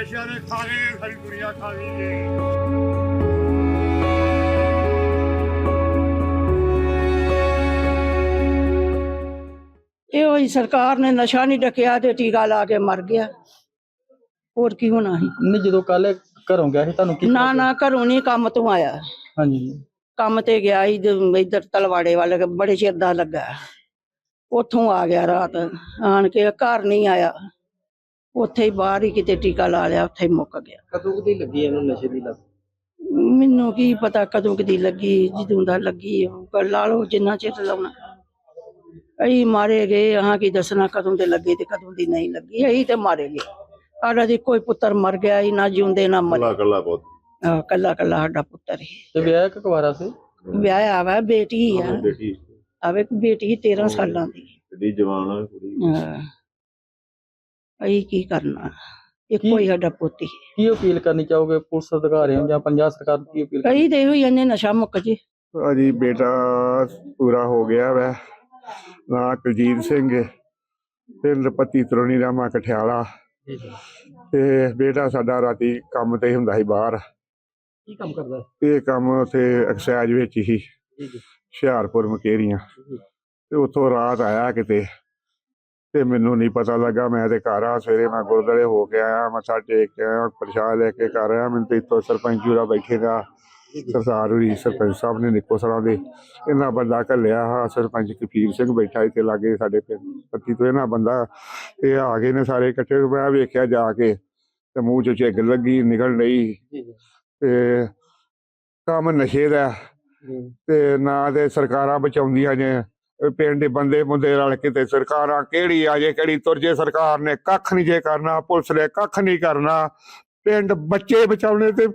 ਨਸ਼ਿਆਂ ਨੇ ਖਾ ਗਏ ਸਾਰੀ ਦੁਨੀਆ ਖਾ ਗਈ ਜੀ। ਇਹ ਹੋਈ ਸਰਕਾਰ ਨੇ ਨਸ਼ਾ ਨਹੀਂ ਡਕਿਆ ਤੇ ਟੀਕਾ ਲਾ ਕੇ ਮਰ ਗਿਆ। ਹੋਰ ਕੀ ਹੋਣਾ ਸੀ? ਨਹੀਂ ਜਦੋਂ ਕੱਲ ਘਰੋਂ ਗਿਆ ਸੀ ਤੁਹਾਨੂੰ ਕੀ ਨਾ ਨਾ ਘਰੋਂ ਨਹੀਂ ਕੰਮ ਤੋਂ ਆਇਆ। ਹਾਂਜੀ। ਕੰਮ ਤੇ ਗਿਆ ਸੀ ਜ- ਇੱਧਰ ਤਲਵਾੜੇ ਵੱਲ ਬੜੇ ਚਿਰ ਦਾ ਲੱਗਾ। ਉੱਥੋਂ ਆ ਗਿਆ ਰਾਤ। ਆਣ ਕੇ ਘਰ ਨਹੀਂ ਆਇਆ। ਉੱਥੇ ਹੀ ਬਾਹਰ ਹੀ ਕਿਤੇ ਟੀਕਾ ਲਾ ਲਿਆ ਉੱਥੇ ਹੀ ਮੁੱਕ ਗਿਆ। ਕਦੋਂ ਦੀ ਲੱਗੀ ਇਹਨੂੰ ਨਸ਼ੇ ਦੀ ਲੱਤ? ਮੈਨੂੰ ਕੀ ਪਤਾ ਕਦੋਂ ਕਦੀ ਲੱਗੀ ਜਦੋਂ ਦਾ ਲੱਗੀ ਉਹ ਪਰ ਲਾ ਲਓ ਜਿੰਨਾ ਚਿਰ ਲਾਉਣਾ। ਅਈ ਮਾਰੇ ਗਏ ਹਾਂ ਕੀ ਦੱਸਣਾ ਕਦੋਂ ਦੇ ਲੱਗੇ ਤੇ ਕਦੋਂ ਦੀ ਨਹੀਂ ਲੱਗੀ। ਅਈ ਤੇ ਮਾਰੇ ਗਏ। ਸਾਡਾ ਦੀ ਕੋਈ ਪੁੱਤਰ ਮਰ ਗਿਆ ਹੀ ਨਾ ਜਿਉਂਦੇ ਨਾ ਮਰੇ। ਕੱਲਾ ਬਹੁਤ ਆਹ, ਕੱਲਾ ਕੱਲਾ ਸਾਡਾ ਪੁੱਤਰ ਹੀ। ਤੇ ਵਿਆਹ ਕਿ ਕੁਵਾਰਾ ਸੀ? ਵਿਆਹ ਆਵਾ ਬੇਟੀ ਆ। ਬੇਟੀ। ਆਵੇ ਬੇਟੀ 13 ਸਾਲਾਂ ਦੀ। ਜਵਾਨ ਆ ਕੁੜੀ। ਅਈ ਕੀ ਕਰਨਾ? ਇੱਕੋ ਹੀ ਸਾਡਾ ਪੋਤੀ। ਕੀ ਅਪੀਲ ਕਰਨੀ ਚਾਹੋਗੇ ਪੁਲਿਸ ਅਧਿਕਾਰੀਆਂ ਜਾਂ ਪੰਜਾਬ ਸਰਕਾਰ ਨੂੰ ਕੀ ਅਪੀਲ ਕਈ ਦੇ ਹੋਈ ਇਹਨੇ ਨਸ਼ਾ ਮੁੱਕ ਜੇ। ਅਜੀ ਬੇਟਾ ਪੂਰਾ ਹੋ ਗਿਆ ਵੈ। ਨਾ ਕੁਲਜੀਤ ਸਿੰਘ। ਪਿੰਡ ਪੱਤੀ ਤਰੋਣੀ ਰਾਮਾ ਕਠਿਆਲਾ। ਤੇ ਬੇਟਾ ਸਾਡਾ ਰਾਤੀ ਕੰਮ ਤੇ ਹੁੰਦਾ ਸੀ ਬਾਹਰ। ਕੀ ਕੰਮ ਕਰਦਾ? ਇਹ ਕੰਮ ਉੱਥੇ ਐਕਸਾਈਜ਼ ਵਿੱਚ ਹੀ ਹੁਸ਼ਿਆਰਪੁਰ ਮਕੇਰੀਆਂ। ਤੇ ਉੱਥੋਂ ਰਾਤ ਆਇਆ ਕਿਤੇ। ਤੇ ਮੈਨੂੰ ਨਹੀਂ ਪਤਾ ਲੱਗਾ। ਮੈਂ ਤੇ ਘਰ ਆ ਸਵੇਰੇ ਮੈਂ ਗੁਰਦੁਆਰੇ ਹੋ ਕੇ ਆਇਆ ਮੱਥਾ ਟੇਕ ਕੇ ਆਇਆ ਪ੍ਰਸ਼ਾਦ ਲੈ ਕੇ ਘਰ ਆਇਆ। ਮੈਨੂੰ ਤੇ ਇੱਥੋਂ ਸਰਪੰਚ ਜੂਰਾ ਬੈਠੇ ਦਾ ਸਰਦਾਰ ਹੋਰੀ ਸਰਪੰਚ ਸਾਹਿਬ ਨੇ ਨਿੱਕੋ ਸਰਾਂ ਦੇ। ਇਹਨਾਂ ਬੰਦਾ ਘੱਲਿਆ ਹਾਂ ਸਰਪੰਚ ਕਪੀਰ ਸਿੰਘ ਬੈਠਾ ਇੱਥੇ ਲਾਗੇ ਸਾਡੇ ਪਿੰਡ। ਪੱਤੀ ਤੋਂ ਇਹਨਾਂ ਬੰਦਾ ਇਹ ਆ ਗਏ ਨੇ ਸਾਰੇ ਇਕੱਠੇ। ਮੈਂ ਵੇਖਿਆ ਜਾ ਕੇ ਤੇ ਮੂੰਹ ਚ ਝਿੱਗ ਲੱਗੀ ਨਿਕਲ ਨਹੀਂ। ਤੇ ਕੰਮ ਨਸ਼ੇ ਦਾ ਤੇ ਨਾ ਤੇ ਸਰਕਾਰਾਂ ਬਚਾਉਂਦੀਆਂ ਨੇ ਪਿੰਡ ਦੇ ਬੰਦੇ ਬੰਦੇ ਰਲ ਕੇ ਤੇ ਸਰਕਾਰਾਂ ਕਿਹੜੀ ਆ, ਜੇ ਕਿਹੜੀ ਤੁਰ ਜੇ ਸਰਕਾਰ ਨੇ, ਕੱਖ ਨਹੀਂ ਜੇ ਕਰਨਾ, ਪੁਲਿਸ ਨੇ ਕੱਖ ਨਹੀਂ ਕਰਨਾ ਪਿੰਡ ਬੱਚੇ ਬਚਾਉਣੇ ਤੇ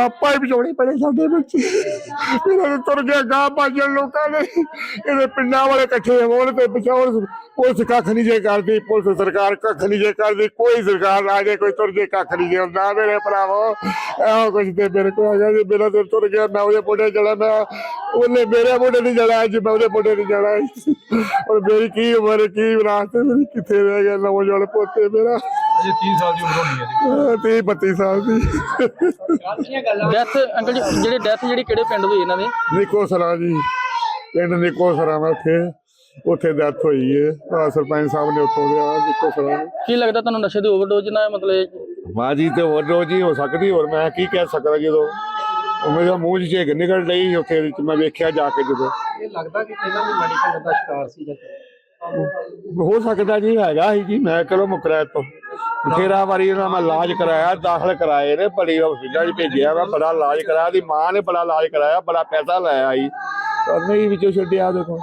ਆਪਾਂ ਹੀ ਬਚਾਉਣੇ ਪੜੇ ਸਾਡੇ ਬੱਚੇ ਇਹਨਾਂ ਨੇ ਤੁਰ ਗਿਆ ਗਾਂ ਭਾਜਣ ਲੋਕਾਂ ਨੇ ਇਹਦੇ ਪਿੰਡਾਂ ਵਾਲੇ ਇਕੱਠੇ ਹੋਣ ਤੇ ਬਚਾਉਣ। ਪੁਲਿਸ ਕੱਖ ਨਹੀਂ ਜੇ ਕਰਦੀ, ਪੁਲਿਸ ਸਰਕਾਰ ਕੱਖ ਨਹੀਂ ਜੇ ਕਰਦੀ, ਕੋਈ ਸਰਕਾਰ ਆ ਜੇ, ਕੋਈ ਤੁਰ ਜੇ, ਕੱਖ ਨਹੀਂ ਜੇ ਹੁੰਦਾ। ਮੇਰੇ ਭਰਾਵੋ, ਇਹੋ ਕੁਝ ਤੇ ਮੇਰੇ ਕੋਲ ਆ ਗਿਆ ਜੇ ਮੇਰਾ ਤੇ ਤੁਰ ਗਿਆ, ਮੈਂ ਉਹਦੇ ਮੋਢੇ ਚੜਾ ਮੈਂ ਉਹਨੇ ਮੇਰੇ ਮੋਢੇ ਨਹੀਂ ਚੜਾ ਅੱਜ ਮੈਂ ਉਹਦੇ ਮੋਢੇ ਨਹੀਂ ਚੜਾ ਔਰ ਮੇਰੀ ਕੀ ਉਮਰ, ਕੀ ਵਿਰਾਸਤ ਮੇਰੀ ਕਿੱਥੇ ਰਹਿ ਗਿਆ ਨੌਜਵਾਨ ਪੋਤੇ ਮੇਰਾ? ਅਜੇ 30 ਸਾਲ ਦੀ ਉਮਰ ਹੋਣੀ ਹੈ ਜੀ। ਤੀਹ 32 ਸਾਲ ਦੀ। ਡੈਥ ਅੰਕਲ ਜੀ ਜਿਹੜੀ ਡੈਥ ਜਿਹੜੀ ਕਿਹੜੇ ਪਿੰਡ ਹੋਈ ਇਹਨਾਂ ਦੇ? ਨਿੱਕੋ ਸਰਾਂ ਜੀ। ਪਿੰਡ ਨਿੱਕੋ ਸਰਾਂ ਮੈਂ ਉੱਥੇ। ਉੱਥੇ ਡੈਥ ਹੋਈ ਹੈ ਆ ਸਰਪੰਚ ਸਾਹਿਬ ਨੇ ਉੱਥੋਂ ਦੇ ਆ ਨਿੱਕੋ ਸਰਾਂ। ਕੀ ਲੱਗਦਾ ਤੁਹਾਨੂੰ ਨਸ਼ੇ ਦੀ ਓਵਰਡੋਜ਼ ਨਾਲ ਮਤਲਬ ਬਾਜੀ ਤੇ ਹੋਰ ਰੋਜ਼ ਹੀ ਹੋ ਸਕਦੀ ਹੋਰ ਮੈਂ ਕੀ ਕਹਿ ਸਕਦਾ ਜਦੋਂ? ਉਹ ਮੇਰੇ ਮੂੰਹ 'ਚ ਝੇਗ ਨਿਕਲ ਰਹੀ ਉੱਥੇ ਵਿੱਚ ਮੈਂ ਵੇਖਿਆ ਜਾ ਕੇ ਜਦੋਂ। ਇਹ ਲੱਗਦਾ ਕਿ ਪਹਿਲਾਂ ਵੀ ਮੈਡੀਕਲ ਦਾ ਸ਼ਿਕਾਰ ਸੀ ਜਾਂ ਹੋ ਸਕਦਾ ਜੀ ਹੈਗਾ ਹੀ ਜੀ ਮੈਂ ਚਲੋ ਮੁਕਰਿਆ ਤੋਂ। ਬਥੇਰਾ ਵਾਰੀ ਇਹਨਾਂ ਮੈਂ ਇਲਾਜ ਕਰਾਇਆ ਦਾਖਲ ਕਰਾਏ ਨੇ ਬੜੀ ਹਸਪੀਟਲ 'ਚ ਭੇਜਿਆ ਮੈਂ ਬੜਾ ਇਲਾਜ ਕਰਾਇਆ ਦੀ ਮਾਂ ਨੇ ਬੜਾ ਇਲਾਜ ਕਰਾਇਆ ਬੜਾ ਪੈਸਾ ਲਾਇਆ ਜੀ। ਪਰ ਨਹੀਂ ਵਿੱਚੋਂ ਛੱਡਿਆ ਦੇਖੋ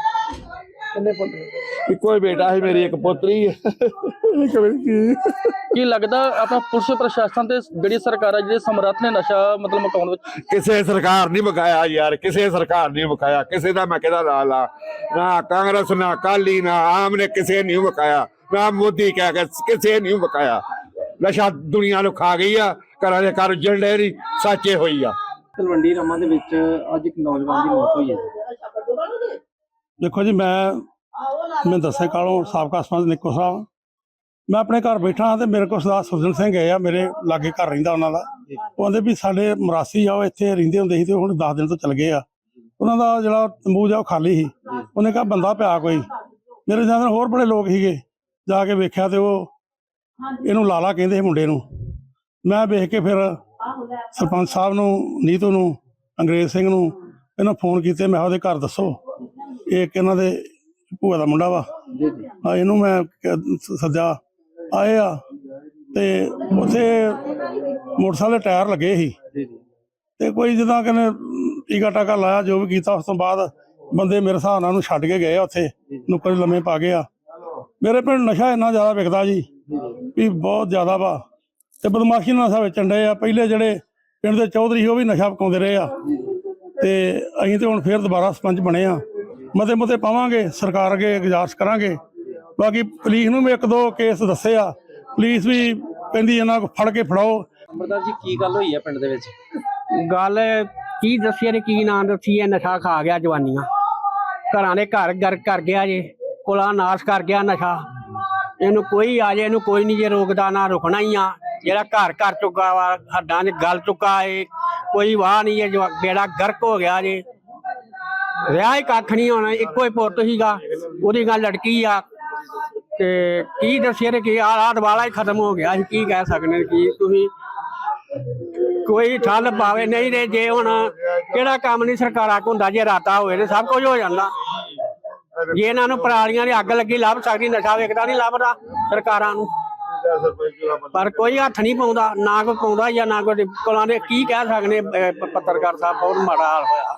ਕਿੰਨੇ ਪੁੱਤ ਇੱਕੋ ਹੀ ਬੇਟਾ ਹੈ ਮੇਰੀ ਇੱਕ ਪੁੱਤਰੀ ਹੈ। ਕੀ? ਲੱਗਦਾ ਆਪਾਂ ਪੁਲਿਸ ਪ੍ਰਸ਼ਾਸਨ ਤੇ ਜਿਹੜੀ ਸਰਕਾਰ ਹੈ ਜਿਹੜੇ ਸਮਰੱਥ ਨੇ ਨਸ਼ਾ ਮਤਲਬ ਮਕਾਉਣ ਵਿੱਚ? ਕਿਸੇ ਸਰਕਾਰ ਨਹੀਂ ਮੁਕਾਇਆ ਯਾਰ ਕਿਸੇ ਸਰਕਾਰ ਨਹੀਂ ਮੁਕਾਇਆ ਕਿਸੇ ਦਾ ਮੈਂ ਕਿਹਦਾ ਲਾ ਲਾ? ਨਾ ਕਾਂਗਰਸ ਨਾ ਕਾਲੀ ਨਾ ਆਮ ਨੇ ਕਿਸੇ ਨਹੀਂ ਮੁਕਾਇਆ ਨਾ ਮੋਦੀ ਕਹਿ ਕੇ ਕਿਸੇ ਨਹੀਂ ਮੁਕਾਇਆ ਨਸ਼ਾ ਦੁਨੀਆ ਨੂੰ ਖਾ ਗਈ ਆ ਘਰਾਂ ਦੇ ਘਰ ਜੰਡੇ ਨਹੀਂ ਸਾਚੇ ਹੋਈ ਆ। ਤਲਵੰਡੀ ਰਮਾ ਦੇ ਵਿੱਚ ਅੱਜ ਇੱਕ ਨੌਜਵਾਨ ਦੀ ਮੌਤ ਹੋਈ ਹੈ। ਦੇਖੋ ਜੀ ਮੈਂ ਮੈਂ ਦੱਸੇ ਕਾਲੋਂ ਸਾਬਕਾ ਸਰਪੰਚ ਨਿੱਕੋ ਸਾਹਿਬ। ਮੈਂ ਆਪਣੇ ਘਰ ਬੈਠਾ ਹਾਂ ਤੇ ਮੇਰੇ ਕੋਲ ਸਰਦਾਰ ਸੁਰਜਨ ਸਿੰਘ ਗਏ ਆ ਮੇਰੇ ਲਾਗੇ ਘਰ ਰਹਿੰਦਾ ਉਹਨਾਂ ਦਾ। ਉਹ ਕਹਿੰਦੇ ਵੀ ਸਾਡੇ ਮਰਾਸੀ ਆ ਉਹ ਇੱਥੇ ਰਹਿੰਦੇ ਹੁੰਦੇ ਸੀ ਤੇ ਹੁਣ 10 ਦਿਨ ਤੋਂ ਚਲ ਗਏ ਆ। ਉਹਨਾਂ ਦਾ ਜਿਹੜਾ ਤੰਬੂ ਜਾ ਉਹ ਖਾਲੀ ਸੀ। ਉਹਨੇ ਕਿਹਾ ਬੰਦਾ ਪਿਆ ਕੋਈ। ਮੇਰੇ ਨਾਲ ਹੋਰ ਬੜੇ ਲੋਕ ਸੀਗੇ ਜਾ ਕੇ ਵੇਖਿਆ ਤੇ ਉਹ ਇਹਨੂੰ ਲਾਲਾ ਕਹਿੰਦੇ ਸੀ ਮੁੰਡੇ ਨੂੰ। ਮੈਂ ਵੇਖ ਕੇ ਫਿਰ ਸਰਪੰਚ ਸਾਹਿਬ ਨੂੰ ਨੀਤੂ ਨੂੰ ਅੰਗਰੇਜ਼ ਸਿੰਘ ਨੂੰ ਇਹਨਾਂ ਫੋਨ ਕੀਤੇ ਮੈਂ ਉਹਦੇ ਘਰ ਦੱਸੋ। ਇਹ ਇੱਕ ਇਹਨਾਂ ਦੇ ਭੂਆ ਦਾ ਮੁੰਡਾ ਵਾ। ਆ ਇਹਨੂੰ ਮੈਂ ਕ- ਸ- ਸੱਦਿਆ ਆਏ ਆ। ਤੇ ਉੱਥੇ ਮੋਟਰਸਾਈਕਲ ਦੇ ਟਾਇਰ ਲੱਗੇ ਸੀ। ਤੇ ਕੋਈ ਜਿੱਦਾਂ ਕਹਿੰਦੇ ਟੀਕਾ ਟਾਕਾ ਲਾਇਆ ਜੋ ਵੀ ਕੀਤਾ ਉਸ ਤੋਂ ਬਾਅਦ ਬੰਦੇ ਮੇਰੇ ਹਿਸਾਬ ਨਾਲ ਉਹਨੂੰ ਛੱਡ ਕੇ ਗਏ ਉੱਥੇ। ਨੁੱਕਰ ਲੰਮੇ ਪਾ ਗਏ ਆ। ਮੇਰੇ ਪਿੰਡ ਨਸ਼ਾ ਇੰਨਾ ਜ਼ਿਆਦਾ ਵਿਕਦਾ ਜੀ। ਵੀ ਬਹੁਤ ਜ਼ਿਆਦਾ ਵਾ। ਤੇ ਬਦਮਾਸ਼ੀ ਨਾਲ ਵੇਚਣ ਡਏ ਆ। ਪਹਿਲੇ ਜਿਹੜੇ ਪਿੰਡ ਦੇ ਚੌਧਰੀ ਉਹ ਵੀ ਨਸ਼ਾ ਪਕਾਉਂਦੇ ਰਹੇ ਆ। ਤੇ ਅਸੀਂ ਤੇ ਹੁਣ ਫੇਰ ਦੁਬਾਰਾ ਸਰਪੰਚ ਬਣੇ ਆ। ਮਤੇ ਮਤੇ ਪਾਵਾਂਗੇ ਸਰਕਾਰ ਅੱਗੇ ਗੁਜ਼ਾਰਿਸ਼ ਕਰਾਂਗੇ। ਬਾਕੀ ਪੁਲਿਸ ਨੂੰ ਵੀ ਇੱਕ ਦੋ ਕੇਸ ਦੱਸੇ ਆ। ਪੁਲਿਸ ਵੀ ਕਹਿੰਦੀ ਇਹਨਾਂ ਕੋ ਫੜ ਕੇ ਫੜਾਓ। ਅੰਮ੍ਰਿਤਾ ਜੀ ਕੀ ਗੱਲ ਹੋਈ ਹੈ ਪਿੰਡ ਦੇ ਵਿੱਚ? ਗੱਲ ਕੀ ਦੱਸੀਏ ਨੇ ਕੀ ਨਾਂ ਦੱਸੀਏ ਨਸ਼ਾ ਖਾ ਗਿਆ ਜਵਾਨੀਆਂ। ਘਰਾਂ ਦੇ ਘਰ ਗਰ ਕਰ ਗਿਆ ਜੇ ਕੋਲਾ ਨਾਸ਼ ਕਰ ਗਿਆ ਨਸ਼ਾ। ਇਹਨੂੰ ਕੋਈ ਆ ਜੇ, ਇਹਨੂੰ ਕੋਈ ਨਹੀਂ ਜੇ ਰੋਕਦਾ, ਨਾ ਰੁਕਣਾ ਹੀ ਆ। ਜਿਹੜਾ ਘਰ ਘਰ ਚੁੱਕਾ ਵਾ, ਹੱਡਾਂ 'ਚ ਗਲ ਚੁੱਕਾ ਏ, ਕੋਈ ਵਾਹ ਨਹੀਂ ਜੇ ਬੇੜਾ ਗਰਕ ਹੋ ਗਿਆ ਜੇ। ਰਿਹਾ ਹੀ ਕੱਖ ਨਹੀਂ ਹੋਣਾ, ਇੱਕੋ ਹੀ ਪੁੱਤ ਸੀਗਾ, ਉਹਦੀ ਗੱਲ ਲੜਕੀ ਆ। ਤੇ ਕੀ ਦੱਸਿਆ ਰੇ ਕਿ, ਆਹ ਰਾਤ ਵਾਲਾ ਹੀ ਖਤਮ ਹੋ ਗਿਆ ਸੀ, ਕੀ ਕਹਿ ਸਕਦੇ ਕੀ ਤੁਸੀਂ? ਕੋਈ ਠੱਲ ਪਾਵੇ, ਨਹੀਂ ਤੇ ਜੇ ਹੁਣ ਕਿਹੜਾ ਕੰਮ ਨਹੀਂ ਸਰਕਾਰਾਂ ਕੋਲ ਹੁੰਦਾ ਜੇ ਰਾਤਾ ਹੋਵੇ ਤੇ ਸਭ ਕੁਝ ਹੋ ਜਾਂਦਾ। ਜੇ ਇਹਨਾਂ ਨੂੰ ਪਰਾਲੀਆਂ ਦੀ ਅੱਗ ਲੱਗੀ, ਲੱਭ ਸਕਦੀ, ਨਸ਼ਾ ਵੇਖਦਾ ਨਹੀਂ ਲੱਭਦਾ ਸਰਕਾਰਾਂ ਨੂੰ। ਪਰ ਕੋਈ ਹੱਥ ਨਹੀਂ ਪਾਉਂਦਾ, ਨਾ ਕੋਈ ਪਾਉਂਦਾ ਜਾਂ ਨਾ ਕੋਈ ਕੋਲਾਂ ਦੇ, ਕੀ ਕਹਿ ਸਕਦੇ ਪੱਤਰਕਾਰ ਸਾਹਿਬ, ਬਹੁਤ ਮਾੜਾ ਹਾਲ ਹੋਇਆ।